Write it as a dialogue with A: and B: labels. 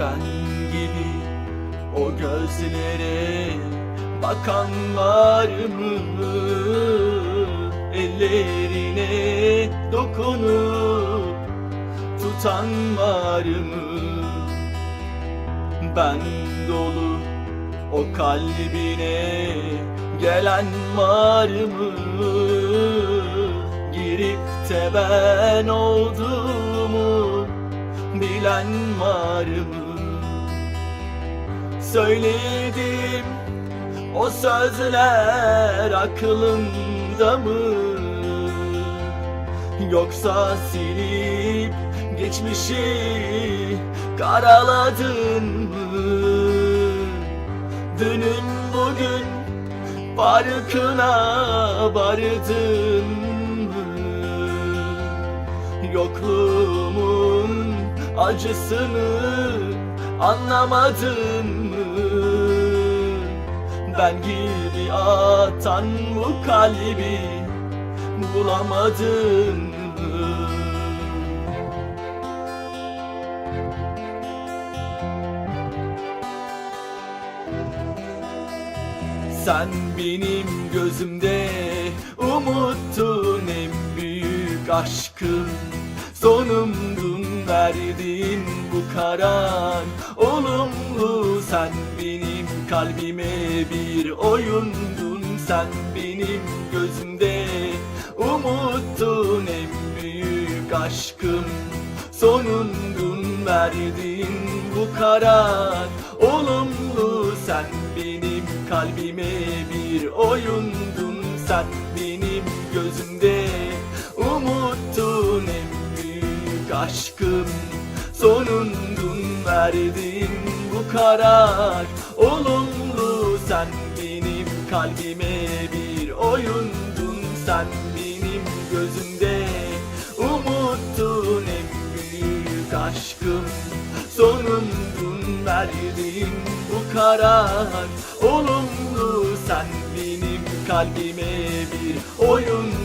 A: Ben gibi o gözlere bakan var mı? Ellerine dokunup tutan var mı? Ben dolu o kalbine gelen var mı? Girip de ben olduğumu bilen var mı? Söyledim o sözler aklında mı? Yoksa silip geçmişi karaladın mı? Dünün bugün farkına vardın mı? Yokluğumun acısını anlamadın mı? Ben gibi atan bu kalbi bulamadın? Sen benim gözümde umuttun en büyük aşkım Sonumdun verdiğin bu karar Olumlu sen benim kalbime bir oyundun. Sen benim gözümde umuttun en büyük aşkım. Sonundun verdiğin bu karar. Olumlu sen benim kalbime bir oyundun. Sen benim gözümde umuttun aşkım Sonundun verdiğin bu karar. Olumlu sen benim kalbime bir oyundun Sen benim gözümde umuttun. En büyük aşkım Sonundun verdiğin bu karar. Olumlu sen benim kalbime bir oyun